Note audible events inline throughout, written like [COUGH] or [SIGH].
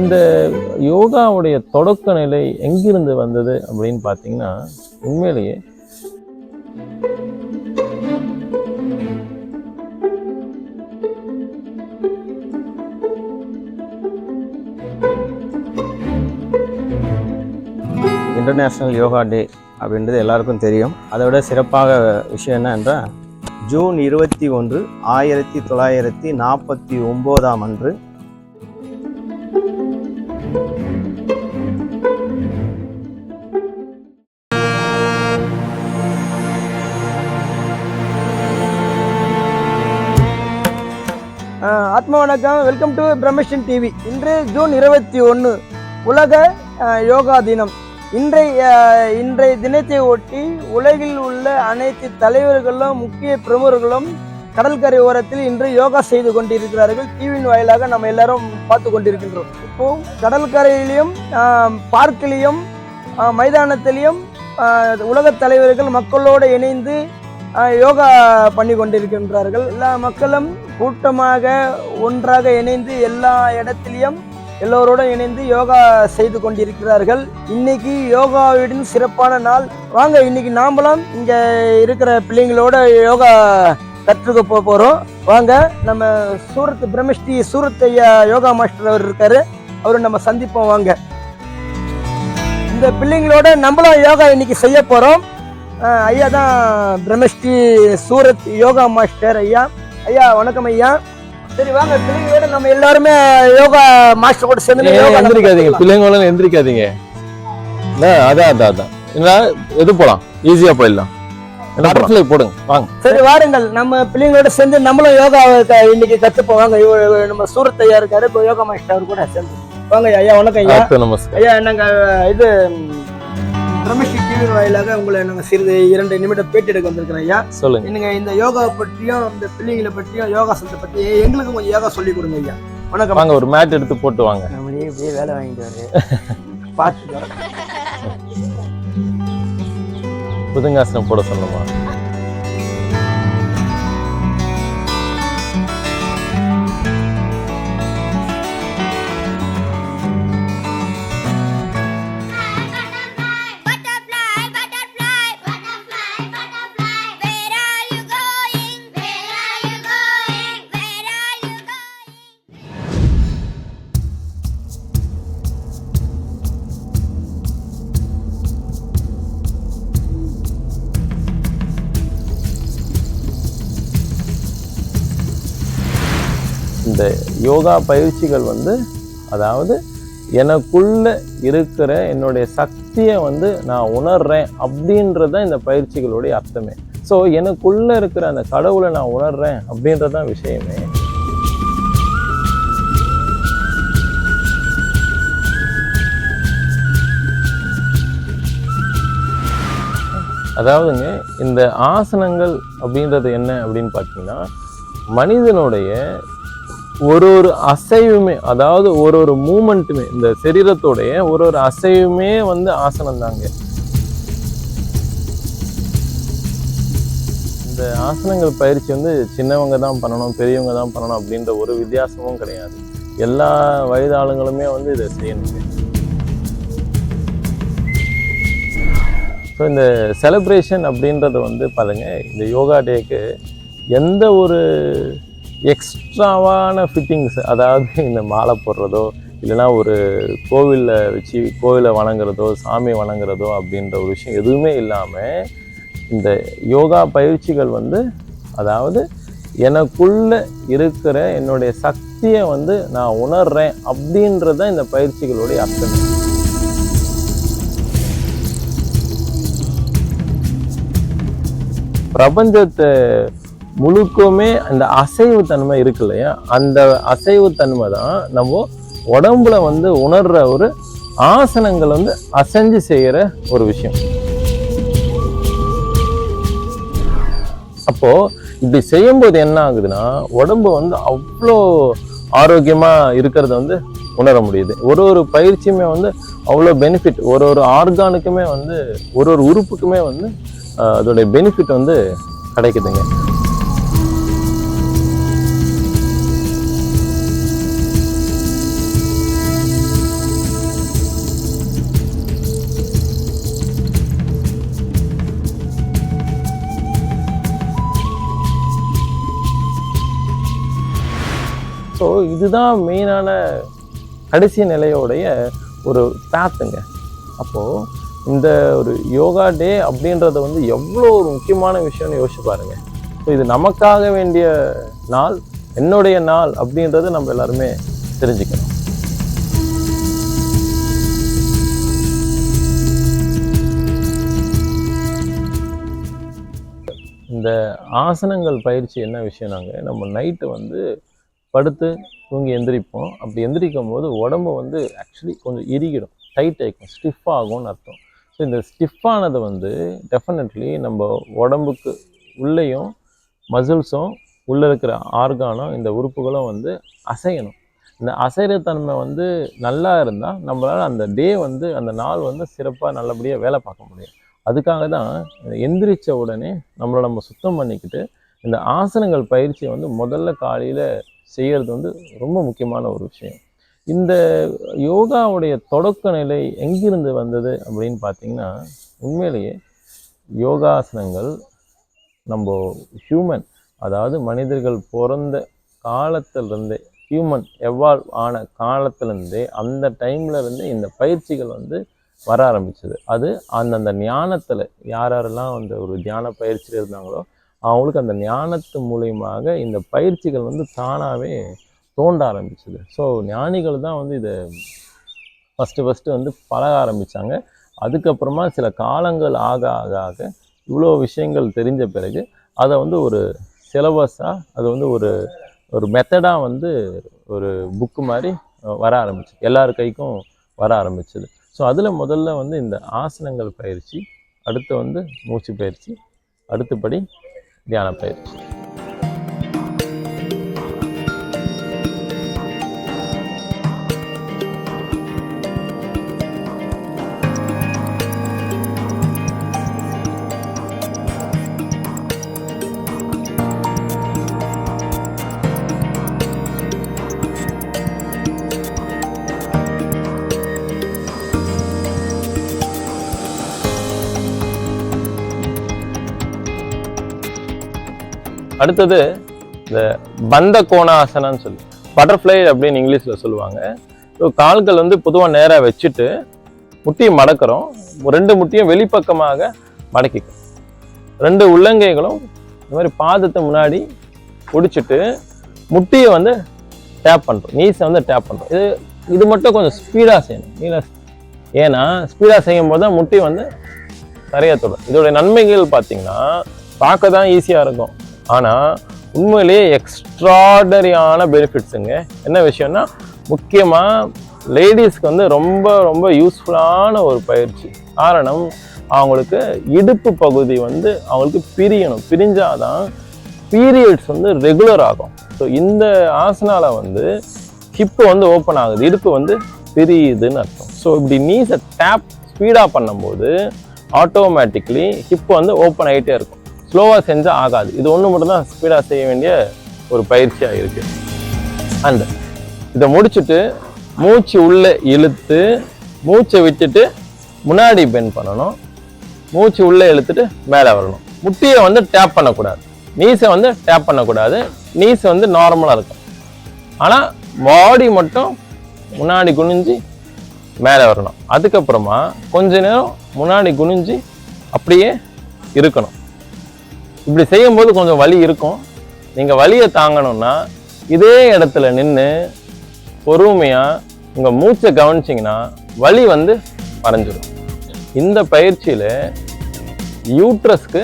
இந்த யோகாவுடைய தொடக்க நிலை எங்கிருந்து வந்தது அப்படின்னு பார்த்தீங்கன்னா உண்மையிலேயே இன்டர்நேஷ்னல் யோகா டே அப்படின்றது எல்லாருக்கும் தெரியும். அதை விட சிறப்பாக விஷயம் என்ன என்றால் ஜூன் இருபத்தி ஒன்று ஆயிரத்தி தொள்ளாயிரத்தி நாற்பத்தி ஒம்போதாம் அன்று ஆத்மா வணக்கம் வெல்கம் டு பிரமேஷன் டிவி இன்று ஜூன் இருபத்தி ஒன்று உலக யோகா தினம். இன்றைய இன்றைய தினத்தை ஒட்டி உலகில் உள்ள அனைத்து தலைவர்களும் முக்கிய பிரமுகர்களும் கடற்கரை ஓரத்தில் இன்று யோகா செய்து கொண்டிருக்கிறார்கள். டிவியின் வாயிலாக நம்ம எல்லாரும் பார்த்து கொண்டிருக்கின்றோம். இப்போ கடற்கரையிலையும் பார்க்கிலையும் மைதானத்திலையும் உலகத் தலைவர்கள் மக்களோடு இணைந்து யோகா பண்ணி கொண்டிருக்கின்றார்கள். எல்லா மக்களும் கூட்டமாக ஒன்றாக இணைந்து எல்லா இடத்திலையும் எல்லோரோடும் இணைந்து யோகா செய்து கொண்டிருக்கிறார்கள். இன்னைக்கு யோகாவிடன் சிறப்பான நாள். வாங்க இன்னைக்கு நாமளும் இங்க இருக்கிற பிள்ளைங்களோட யோகா கற்றுக்க போக போறோம். வாங்க நம்ம சூரத் பிரம்மஸ்ரீ சூரத் ஐயா யோகா மாஸ்டர் அவர் இருக்காரு. அவரை நம்ம சந்திப்போம். வாங்க. இந்த பிள்ளைங்களோட நம்மளும் யோகா இன்னைக்கு செய்ய போறோம். ஐயா தான் பிரம்மஸ்ரீ சூரத் யோகா மாஸ்டர் ஐயா. ஐயா வணக்கம் ஐயா. சரி வாங்க பிள்ளைங்களோட நம்ம எல்லாருமே யோகா மாஸ்டர் கூட சேர்ந்து யோகா எந்திரிக்காதீங்க. பிள்ளைங்களும் எந்திரிக்காதீங்க. அதான் அதான் அதான். என்ன எது போலாம்? ஈஸியா போயிடலாம். பட்டர்ஃப்ளை போடுங்க வாங்க. சரி வாருங்கள் நம்ம பிள்ளைங்களோட சேர்ந்து நம்மளும் யோகா இன்னைக்கு கத்துப்போம். வாங்க நம்ம சூரத் ஐயா இருக்காரு யோகா மாஸ்டர் அவர் கூட சேர்ந்து. வாங்க ஐயா. வணக்கம் ஐயா. ஐயா நாங்க இது பிரம்மஸ்ரீ டிவி வாயிலாக உங்களை நாங்க சிறிது இரண்டு நிமிடம் பேட்டி எடுக்க வந்திருக்கிறோம் ஐயா. சொல்லுங்க. நீங்க இந்த யோகா பற்றியும் இந்த பிள்ளைங்களை பற்றியும் யோகாசனத்தை பத்தி எங்களுக்கு கொஞ்சம் யோகா சொல்லி கொடுங்க ஐயா. வணக்கம். வாங்க ஒரு மேட் எடுத்து போட்டு வாங்க. நம்மளே இப்படியே வேலை வாங்கிட்டு வருது [LAUGHS] பார்த்து புதுங்காசனம் போட சொன்னோமா இந்த யோகா பயிற்சிகள் வந்து அதாவது எனக்குள்ளே இருக்கிற என்னுடைய சக்தியை வந்து நான் உணர்கிறேன் அப்படின்றது தான் இந்த பயிற்சிகளுடைய அர்த்தமே. ஸோ எனக்குள்ளே இருக்கிற அந்த கடவுளை நான் உணர்கிறேன் அப்படின்றது தான் விஷயமே. அதாவதுங்க இந்த ஆசனங்கள் அப்படின்றது என்ன அப்படின்னு பார்த்தீங்கன்னா மனிதனுடைய ஒரு ஒரு அசைவுமே அதாவது ஒரு ஒரு மூமெண்ட்டுமே இந்த சரீரத்தோடைய ஒரு ஒரு அசைவுமே வந்து ஆசனம் தாங்க இந்த ஆசனங்கள் பயிற்சி வந்து சின்னவங்க தான் பண்ணணும் பெரியவங்க தான் பண்ணணும் அப்படின்ற ஒரு வித்தியாசமும் கிடையாது. எல்லா வயது ஆளுங்களுமே வந்து இதை செய்யணும் ஸோ இந்த செலப்ரேஷன் அப்படின்றத வந்து பாருங்கள் இந்த யோகா டேக்கு எந்த ஒரு எக்ஸ்ட்ராவான ஃபிட்டிங்ஸ் அதாவது இந்த மாலை போடுறதோ இல்லைன்னா ஒரு கோவிலில் வச்சு கோவிலை வணங்குறதோ சாமி வணங்குறதோ அப்படின்ற ஒரு விஷயம் எதுவுமே இல்லாமல் இந்த யோகா பயிற்சிகள் வந்து அதாவது எனக்குள்ளே இருக்கிற என்னுடைய சக்தியை வந்து நான் உணர்கிறேன் அப்படின்றத இந்த பயிற்சிகளுடைய அர்த்தம். பிரபஞ்சத்தை முழுக்கமே அந்த அசைவு தன்மை இருக்கு இல்லையா? அந்த அசைவு தன்மை தான் நம்ம உடம்புல வந்து உணர்ற ஒரு ஆசனங்கள் வந்து அசைஞ்சு செய்கிற ஒரு விஷயம். அப்போ இப்படி செய்யும்போது என்ன ஆகுதுன்னா உடம்பு வந்து அவ்வளோ ஆரோக்கியமா இருக்கிறத வந்து உணர முடியுது. ஒரு ஒரு பயிற்சியுமே வந்து அவ்வளோ பெனிஃபிட் ஒரு ஒரு ஆர்கானுக்குமே வந்து ஒரு ஒரு உறுப்புக்குமே வந்து அதோடைய பெனிஃபிட் வந்து கிடைக்குதுங்க. ஸோ இதுதான் மெயினான கடைசி நிலையோடைய ஒரு பேத்துங்க அப்போது இந்த ஒரு யோகா டே அப்படின்றத வந்து எவ்வளோ ஒரு முக்கியமான விஷயம்னு யோசிச்சு பாருங்க. ஸோ இது நமக்காக வேண்டிய நாள் என்னுடைய நாள் அப்படின்றத நம்ம எல்லாருமே தெரிஞ்சுக்கணும். இந்த ஆசனங்கள் பயிற்சி என்ன விஷயம்னாங்க நம்ம நைட்டு வந்து படுத்து தூங்கி எந்திரிப்போம். அப்படி எந்திரிக்கும் போது உடம்பு வந்து ஆக்சுவலி கொஞ்சம் இறுகிடும். டைட் ஆகிக்கும் ஸ்டிஃப் ஆகும்னு அர்த்தம். ஸோ இந்த ஸ்டிஃபானது வந்து டெஃபினெட்லி நம்ம உடம்புக்கு உள்ளேயும் மசில்ஸும் உள்ளே இருக்கிற ஆர்கானும் இந்த உறுப்புகளும் வந்து அசையணும். இந்த அசைகிற தன்மை வந்து நல்லா இருந்தால் நம்மளால் அந்த டே வந்து அந்த நாள் வந்து சிறப்பாக நல்லபடியாக வேலை பார்க்க முடியும். அதுக்காக தான் எந்திரிச்ச உடனே நம்மளை நம்ம சுத்தம் பண்ணிக்கிட்டு இந்த ஆசனங்கள் பயிற்சியை வந்து முதல்ல காலையில் செய்கிறது வந்து ரொம்ப முக்கியமான ஒரு விஷயம். இந்த யோகாவுடைய தொடக்க நிலை எங்கிருந்து வந்தது அப்படின்னு பார்த்தீங்கன்னா உண்மையிலேயே யோகாசனங்கள் நம்ம ஹியூமன் அதாவது மனிதர்கள் பிறந்த காலத்திலிருந்தே ஹியூமன் எவால்வ் ஆன காலத்திலேருந்தே அந்த டைம்லேருந்து இந்த பயிற்சிகள் வந்து வர ஆரம்பிச்சது. அது அந்தந்த ஞானத்தில் யார் யாரெல்லாம் அந்த ஒரு தியான பயிற்சியில் இருந்தாங்களோ அவங்களுக்கு அந்த ஞானத்து மூலயமாக இந்த பயிற்சிகள் வந்து தானாகவே தோண்ட ஆரம்பிச்சுது. ஸோ ஞானிகள் தான் வந்து இதை ஃபஸ்ட்டு ஃபஸ்ட்டு வந்து பழக ஆரம்பித்தாங்க அதுக்கப்புறமா சில காலங்கள் ஆக ஆக ஆக இவ்வளோ விஷயங்கள் தெரிஞ்ச பிறகு அதை வந்து ஒரு சிலபஸாக அது வந்து ஒரு ஒரு மெத்தடாக வந்து ஒரு புக்கு மாதிரி வர ஆரம்பிச்சு எல்லார் கைக்கும் வர ஆரம்பிச்சது. ஸோ அதில் முதல்ல வந்து இந்த ஆசனங்கள் பயிற்சி அடுத்து வந்து மூச்சு பயிற்சி அடுத்தபடி தியான பயிற்சி அடுத்தது இந்த பந்த கோணாசனம்னு சொல்லி. பட்டர்ஃப்ளை அப்படின்னு இங்கிலீஷில் சொல்லுவாங்க. ஸோ கால்கள் வந்து பொதுவாக நேராக வச்சுட்டு முட்டியை மடக்கிறோம். ரெண்டு முட்டியும் வெளிப்பக்கமாக மடக்கிக்கும். ரெண்டு உள்ளங்கைகளும் இந்த மாதிரி பாதத்தை முன்னாடி பிடிச்சிட்டு முட்டியை வந்து டேப் பண்ணுறோம் நீஸை வந்து டேப் பண்ணுறோம் இது இது மட்டும் கொஞ்சம் ஸ்பீடாக செய்யணும். நீல ஏன்னா ஸ்பீடாக செய்யும் போது தான் முட்டி வந்து சரியாக தொடும். இதோடைய நன்மைகள் பார்த்தீங்கன்னா பார்க்க தான் ஈஸியாக இருக்கும். ஆனால் உண்மையிலேயே எக்ஸ்ட்ராடரியான பெனிஃபிட்ஸுங்க என்ன விஷயம்னா முக்கியமாக லேடிஸ்க்கு வந்து ரொம்ப ரொம்ப யூஸ்ஃபுல்லான ஒரு பயிற்சி. காரணம் அவங்களுக்கு இடுப்பு பகுதி வந்து அவங்களுக்கு பிரியணும். பிரிஞ்சாதான் பீரியட்ஸ் வந்து ரெகுலர் ஆகும். ஸோ இந்த ஆசனால வந்து ஹிப்பு வந்து ஓப்பன் ஆகுது. இடுப்பு வந்து பிரியுதுன்னு அர்த்தம். ஸோ இப்படி நீஸை டேப் ஸ்பீடாக பண்ணும்போது ஆட்டோமேட்டிக்லி ஹிப் வந்து ஓப்பன் ஆகிட்டே இருக்கும். ஸ்லோவாக செஞ்சால் ஆகாது. இது ஒன்று மட்டும்தான் ஸ்பீடாக செய்ய வேண்டிய ஒரு பயிற்சியாக இருக்குது அண்ட் இதை முடிச்சுட்டு மூச்சு உள்ளே இழுத்து மூச்சை விட்டுட்டு முன்னாடி பெண்ட் பண்ணணும். மூச்சு உள்ளே இழுத்துட்டு மேலே வரணும். முட்டியை வந்து டேப் பண்ணக்கூடாது. நீஸை வந்து டேப் பண்ணக்கூடாது. நீஸ் வந்து நார்மலாக இருக்கும். ஆனால் பாடி மட்டும் முன்னாடி குனிஞ்சு மேலே வரணும். அதுக்கப்புறமா கொஞ்ச நேரம் முன்னாடி குனிஞ்சு அப்படியே இருக்கணும். இப்படி செய்யும்போது கொஞ்சம் வலி இருக்கும். நீங்கள் வலியை தாங்கணும்னா இதே இடத்துல நின்று பொறுமையாக உங்கள் மூச்சை கவனிச்சிங்கன்னா வலி வந்து மறைஞ்சிடும் இந்த பயிற்சியில் யூட்ரஸ்க்கு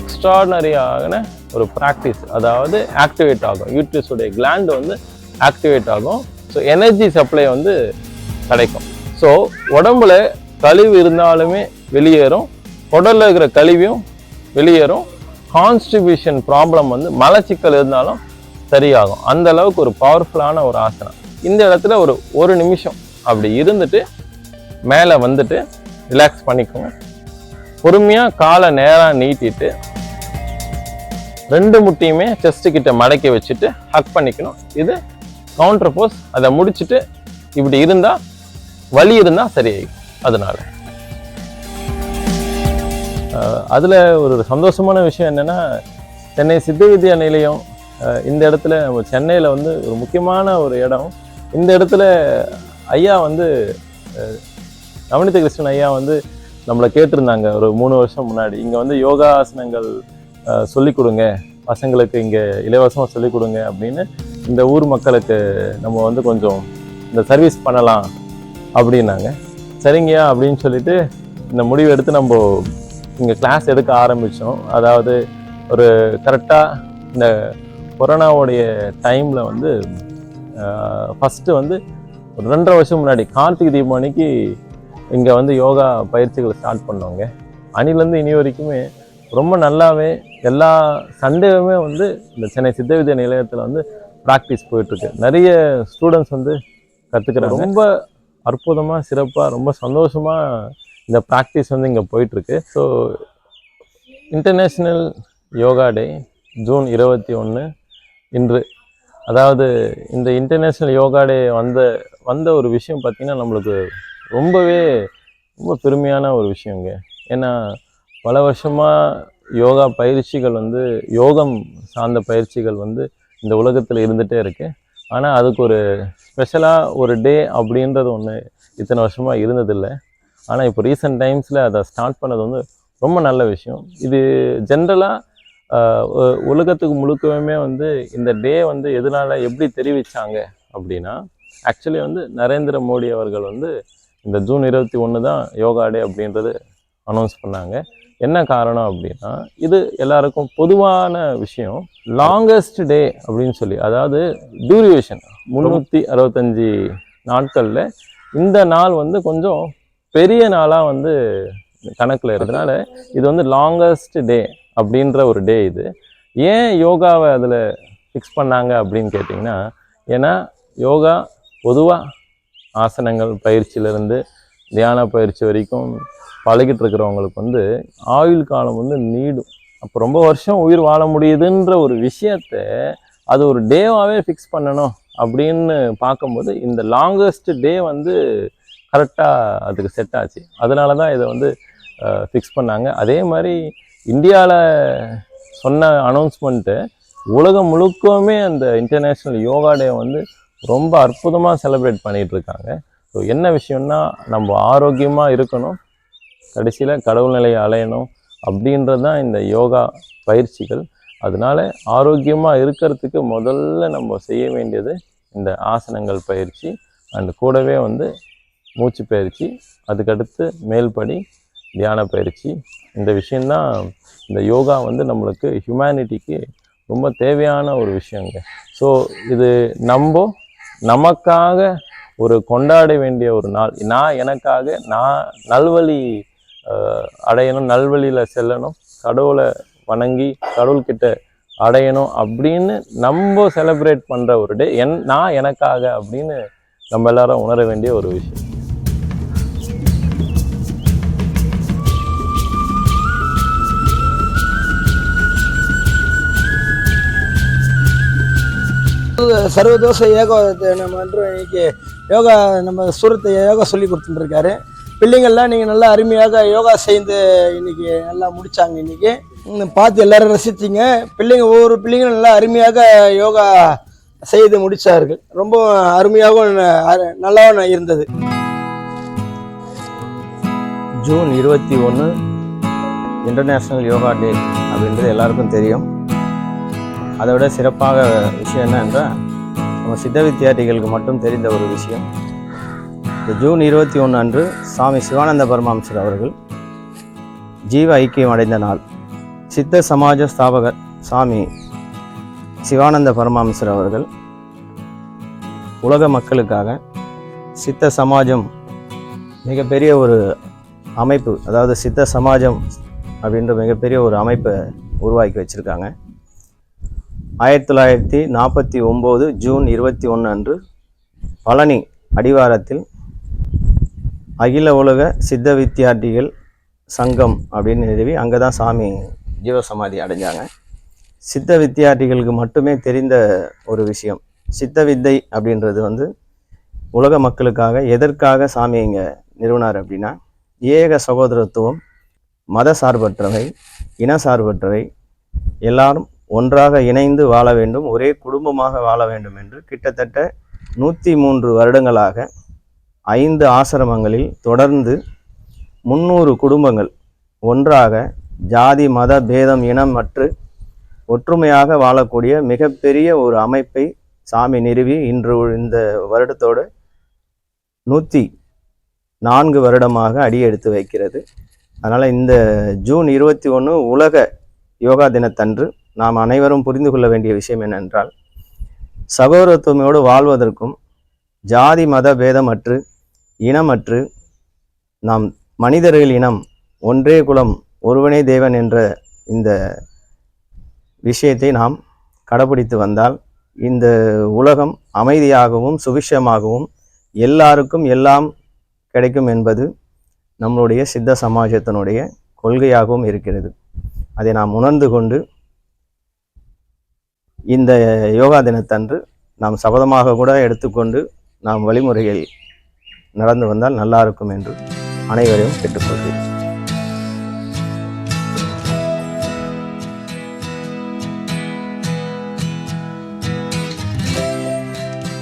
எக்ஸ்ட்ராடனரியான ஒரு ப்ராக்டிஸ் அதாவது ஆக்டிவேட் ஆகும். யூட்ரஸுடைய கிளாண்டு வந்து ஆக்டிவேட் ஆகும். ஸோ எனர்ஜி சப்ளை வந்து கிடைக்கும். ஸோ உடம்புல கழிவு இருந்தாலுமே வெளியேறும். உடலில் இருக்கிற கழிவையும் வெளியேறும். கான்ஸ்டிபியூஷன் ப்ராப்ளம் வந்து மலச்சிக்கல் இருந்தாலும் சரியாகும். அந்த அளவுக்கு ஒரு பவர்ஃபுல்லான ஒரு ஆசனம். இந்த இடத்துல ஒரு ஒரு நிமிஷம் அப்படி இருந்துட்டு மேலே வந்துட்டு ரிலாக்ஸ் பண்ணிக்கோங்க. பொறுமையாக காலை நேராக நீட்டிட்டு ரெண்டு முட்டியுமே செஸ்ட்டு கிட்ட மடக்கி வச்சுட்டு ஹக் பண்ணிக்கணும். இது கவுண்டர் போஸ் அதை முடிச்சுட்டு இப்படி இருந்தால் வலி இருந்தால் சரியாயிடும். அதனால. அதில் ஒரு சந்தோஷமான விஷயம் என்னென்னா சென்னை சித்த வித்யா நிலையம் இந்த இடத்துல நம்ம சென்னையில் வந்து ஒரு முக்கியமான ஒரு இடம். இந்த இடத்துல ஐயா வந்து நவனித கிருஷ்ணன் ஐயா வந்து நம்மளை கேட்டிருந்தாங்க ஒரு மூணு வருஷம் முன்னாடி. இங்கே வந்து யோகாசனங்கள் ஆசனங்கள் சொல்லிக் கொடுங்க. பசங்களுக்கு இங்கே இலவசமாக சொல்லிக் கொடுங்க அப்படின்னு இந்த ஊர் மக்களுக்கு நம்ம வந்து கொஞ்சம் இந்த சர்வீஸ் பண்ணலாம் அப்படின்னாங்க. சரிங்கய்யா அப்படின்னு சொல்லிட்டு இந்த முடிவு எடுத்து நம்ம இங்கே கிளாஸ் எடுக்க ஆரம்பித்தோம் அதாவது ஒரு கரெக்டாக இந்த கொரோனாவுடைய டைமில் வந்து ஃபஸ்ட்டு வந்து ஒரு ரெண்டரை வருஷம் முன்னாடி கார்த்திகை தீபம் அன்னைக்கு இங்கே வந்து யோகா பயிற்சிகளை ஸ்டார்ட் பண்ணுவாங்க. அணிலேருந்து இனி வரைக்குமே ரொம்ப நல்லாவே எல்லா சண்டேவுமே வந்து இந்த சென்னை சித்த வித்யா நிலையத்தில் வந்து ப்ராக்டிஸ் போயிட்டுருக்கு. நிறைய ஸ்டூடெண்ட்ஸ் வந்து கற்றுக்கிறாங்க ரொம்ப அற்புதமாக சிறப்பாக ரொம்ப சந்தோஷமாக இந்த ப்ராக்டிஸ் வந்து இங்கே போயிட்டுருக்கு. So international yoga day June இருபத்தி ஒன்று இன்று. அதாவது இந்த இன்டர்நேஷ்னல் யோகா டே வந்த வந்த ஒரு விஷயம் பார்த்திங்கன்னா நம்மளுக்கு ரொம்பவே ரொம்ப பெருமையான ஒரு விஷயங்க. ஏன்னா பல வருஷமாக யோகா பயிற்சிகள் வந்து யோகம் சார்ந்த பயிற்சிகள் வந்து இந்த உலகத்தில் இருந்துகிட்டே இருக்கு. ஆனால் அதுக்கு ஒரு ஸ்பெஷலாக ஒரு டே அப்படின்றது ஒன்று இத்தனை வருஷமாக இருந்ததில்லை. ஆனால் இப்போ ரீசெண்ட் டைம்ஸில் அதை ஸ்டார்ட் பண்ணது வந்து ரொம்ப நல்ல விஷயம். இது ஜென்ரலாக உலகத்துக்கு முழுக்கவுமே வந்து இந்த டே வந்து எதனால எப்படி தெரிவித்தாங்க அப்படின்னா ஆக்சுவலி வந்து நரேந்திர மோடி அவர்கள் வந்து இந்த ஜூன் இருபத்தி ஒன்று தான் யோகா டே அப்படின்றது அனௌன்ஸ் பண்ணாங்க. என்ன காரணம் அப்படின்னா இது எல்லாருக்கும் பொதுவான விஷயம். லாங்கஸ்ட் டே அப்படின்னு சொல்லி அதாவது டியூரியேஷன் முந்நூற்றி அறுபத்தஞ்சி நாட்களில் இந்த நாள் வந்து கொஞ்சம் பெரிய நாளாக வந்து கணக்கில் இருக்கிறதுனால இது வந்து லாங்கஸ்ட் டே அப்படின்ற ஒரு டே இது. ஏன் யோகாவை அதில் ஃபிக்ஸ் பண்ணாங்க அப்படின்னு கேட்டிங்கன்னா ஏன்னா யோகா பொதுவாக ஆசனங்கள் பயிற்சியிலேருந்து தியான பயிற்சி வரைக்கும் பழகிட்டு இருக்கிறவங்களுக்கு வந்து ஆயுள் காலம் வந்து நீடும். அப்போ ரொம்ப வருஷம் உயிர் வாழ முடியுதுன்ற ஒரு விஷயத்த அது ஒரு டேவாகவே ஃபிக்ஸ் பண்ணணும் அப்படின்னு பார்க்கும்போது இந்த லாங்கஸ்ட் டே வந்து கரெக்டாக அதுக்கு செட் ஆச்சு. அதனால தான் இதை வந்து ஃபிக்ஸ் பண்ணாங்க. அதே மாதிரி இந்தியாவில் சொன்ன அனௌன்ஸ்மெண்ட்டு உலகம் முழுக்கவுமே அந்த இன்டர்நேஷ்னல் யோகா டே வந்து ரொம்ப அற்புதமாக செலிப்ரேட் பண்ணிகிட்ருக்காங்க ஸோ என்ன விஷயம்னா நம்ம ஆரோக்கியமாக இருக்கணும். கடைசியில் கடவுள் நிலையை அலையணும் அப்படின்றது தான் இந்த யோகா பயிற்சிகள். அதனால ஆரோக்கியமாக இருக்கிறதுக்கு முதல்ல நம்ம செய்ய வேண்டியது இந்த ஆசனங்கள் பயிற்சி. அண்ட் கூடவே வந்து மூச்சு பயிற்சி அதுக்கடுத்து மேல்படி தியான பயிற்சி. இந்த விஷயந்தான் இந்த யோகா வந்து நம்மளுக்கு ஹியூமனிட்டிக்கு ரொம்ப தேவையான ஒரு விஷயங்க. ஸோ இது நம்ம நமக்காக ஒரு கொண்டாட வேண்டிய ஒரு நாள். நான் எனக்காக நான் நல்வழி அடையணும் நல்வழியில் செல்லணும் கடவுளை வணங்கி கடவுள்கிட்ட அடையணும் அப்படின்னு நம்ம செலிப்ரேட் பண்ணுற ஒரு டே என் நான் எனக்காக அப்படின்னு நம்ம எல்லாரும் உணர வேண்டிய ஒரு விஷயம். சர்வதோஷ யோகா நம்ம வந்து இன்னைக்கு யோகா நம்ம சூரத்தை யோகா சொல்லி கொடுத்துட்டுருக்காரு. பிள்ளைங்கள்லாம் நீங்கள் நல்லா அருமையாக யோகா செய்து இன்னைக்கு நல்லா முடித்தாங்க இன்னைக்கு. பார்த்து எல்லோரும் ரசித்தீங்க பிள்ளைங்க ஒவ்வொரு பிள்ளைங்களும் நல்லா அருமையாக யோகா செய்து முடித்தார்கள் ரொம்ப அருமையாகவும் அரு- நல்லாவும் இருந்தது. ஜூன் இருபத்தி ஒன்று இன்டர்நேஷ்னல் யோகா டே அப்படின்றது எல்லாருக்கும் தெரியும். அதை விட சிறப்பாக விஷயம் என்ன என்றால் நம்ம சித்த வித்தியார்த்திகளுக்கு மட்டும் தெரிந்த ஒரு விஷயம். இந்த ஜூன் இருபத்தி ஒன்று அன்று சுவாமி சிவானந்த பரமாம்சர் அவர்கள் ஜீவ ஐக்கியம் அடைந்த நாள். சித்த சமாஜ ஸ்தாபகர் சாமி சிவானந்த பரமாம்சர் அவர்கள் உலக மக்களுக்காக சித்த சமாஜம் மிகப்பெரிய ஒரு அமைப்பு அதாவது சித்த சமாஜம் அப்படின்ற மிகப்பெரிய ஒரு அமைப்பை உருவாக்கி வச்சுருக்காங்க. ஆயிரத்தி தொள்ளாயிரத்தி நாற்பத்தி ஒம்பது ஜூன் இருபத்தி ஒன்று அன்று பழனி அடிவாரத்தில் அகில உலக சித்த வித்தியார்த்திகள் சங்கம் அப்படின்னு நிறுவி அங்கே தான் சாமி ஜீவசமாதி அடைஞ்சாங்க. சித்த வித்தியார்த்திகளுக்கு மட்டுமே தெரிந்த ஒரு விஷயம். சித்த வித்தை அப்படின்றது வந்து உலக மக்களுக்காக எதற்காக சாமி இங்கே நிறுவனார் அப்படின்னா ஏக சகோதரத்துவம் மத சார்பற்றவை இன சார்பற்றவை எல்லாரும் ஒன்றாக இணைந்து வாழ வேண்டும் ஒரே குடும்பமாக வாழ வேண்டும் என்று கிட்டத்தட்ட நூற்றி மூன்று வருடங்களாக ஐந்து ஆசிரமங்களில் தொடர்ந்து முந்நூறு குடும்பங்கள் ஒன்றாக ஜாதி மத பேதம் இனம் மற்று ஒற்றுமையாக வாழக்கூடிய மிகப்பெரிய ஒரு அமைப்பை சாமி நிறுவி இன்று இந்த வருடத்தோடு நூற்றி நான்கு வருடமாக அடியெடுத்து வைக்கிறது. அதனால் இந்த ஜூன் இருபத்தி ஒன்று உலக யோகா தினத்தன்று நாம் அனைவரும் புரிந்து கொள்ள வேண்டிய விஷயம் என்னென்றால் சகோதரத்துவமையோடு வாழ்வதற்கும் ஜாதி மத பேதமற்று இனமற்று நாம் மனிதர்கள் இனம் ஒன்றே குலம் ஒருவனே தேவன் என்ற இந்த விஷயத்தை நாம் கடைபிடித்து வந்தால் இந்த உலகம் அமைதியாகவும் சுபிஷமாகவும் எல்லாருக்கும் எல்லாம் கிடைக்கும் என்பது நம்மளுடைய சித்த சமாஜத்தினுடைய கொள்கையாகவும் இருக்கிறது. அதை நாம் உணர்ந்து கொண்டு இந்த யோகா தினத்தன்று நாம் சபதமாக கூட எடுத்துக்கொண்டு நாம் வழிமுறைகள் நடந்து வந்தால் நல்லா இருக்கும் என்று அனைவரையும் கேட்டுக்கொள்கிறேன்.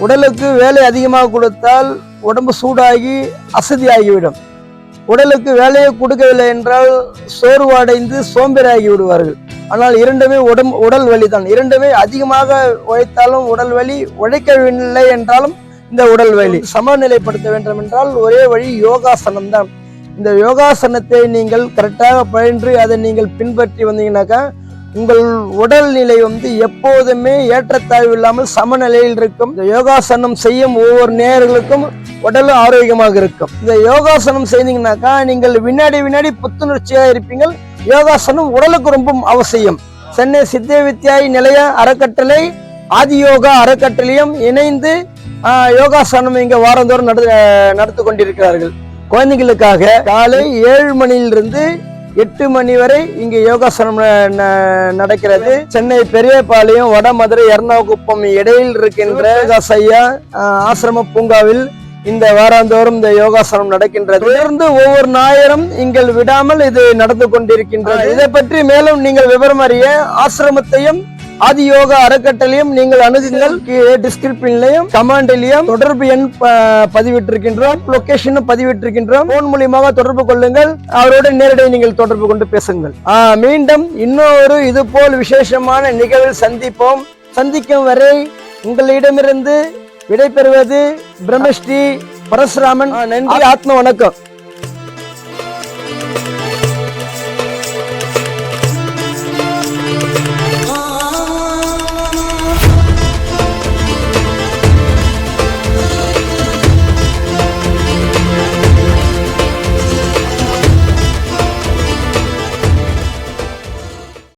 உடலுக்கு வேலை அதிகமாக கொடுத்தால் உடம்பு சூடாகி அசதியாகிவிடும். உடலுக்கு வேலையை கொடுக்கவில்லை என்றால் சோர்வடைந்து சோம்பேறாகி விடுவார்கள். ஆனால் இரண்டுமே உடம் உடல் வலி தான் இரண்டுமே அதிகமாக உழைத்தாலும் உடல் வலி உழைக்கவில்லை என்றாலும் இந்த உடல் வலி. சமநிலைப்படுத்த வேண்டும் என்றால் ஒரே வழி யோகாசனம் தான் இந்த யோகாசனத்தை நீங்கள் கரெக்டாக பயின்று அதை நீங்கள் பின்பற்றி வந்தீங்கன்னாக்கா உங்கள் உடல்நிலை வந்து எப்போதுமே ஏற்றத்தாழ்வு இல்லாமல் சமநிலையில் இருக்கும். இந்த யோகாசனம் செய்யும் ஒவ்வொரு நேர்களுக்கும் உடல் ஆரோக்கியமாக இருக்கும். இந்த யோகாசனம் செய்தீங்கன்னாக்கா நீங்கள் வினாடி வினாடி புத்துணர்ச்சியாக இருப்பீங்கள். யோகாசனம் உடலுக்கு ரொம்ப அவசியம். சென்னை சித்த வித்யாய் நிலைய அறக்கட்டளை ஆதியோகா அறக்கட்டளையும் இணைந்து யோகாசனம் இங்கே வாரந்தோறும் நட நடத்து கொண்டிருக்கிறார்கள். குழந்தைகளுக்காக காலை ஏழு மணியிலிருந்து எட்டு மணி வரை இங்கே யோகாசனம் ந- ந- நடக்கிறது. சென்னை பெரியபாளையம் வடமதுரை எர்ணாகுப்பம் இடையில் இருக்கின்ற யோகாசையா ஆசிரம பூங்காவில் இந்த வாராந்தோறும் இந்த யோகாசனம் நடக்கின்றது. தொடர்ந்து ஒவ்வொரு ஞாயிறும் நீங்கள் விடாமல் இது நடந்து கொண்டிருக்கின்றது. இதை பற்றி மேலும் நீங்கள் விவரம் அறிய ஆசிரமத்தையும் ஆதி யோகா அறக்கட்டளையும் நீங்கள் அணுகுங்கள். டிஸ்கிரிப்ஷன்லையும் கமாண்டிலையும் தொடர்பு எண் பதிவிட்டிருக்கின்றோம். லொகேஷனும் பதிவிட்டிருக்கின்றோம். போன் மூலியமாக தொடர்பு கொள்ளுங்கள். அவரோடு நேரடியாக நீங்கள் தொடர்பு கொண்டு பேசுங்கள். மீண்டும் இன்னொரு இது போல் விசேஷமான நிகழ்வில் சந்திப்போம். சந்திக்கும் வரை உங்களிடமிருந்து விடைபெறுவது பிரம்மஸ்ரீ பரசுராமன். நன்றி. ஆத்ம வணக்கம்.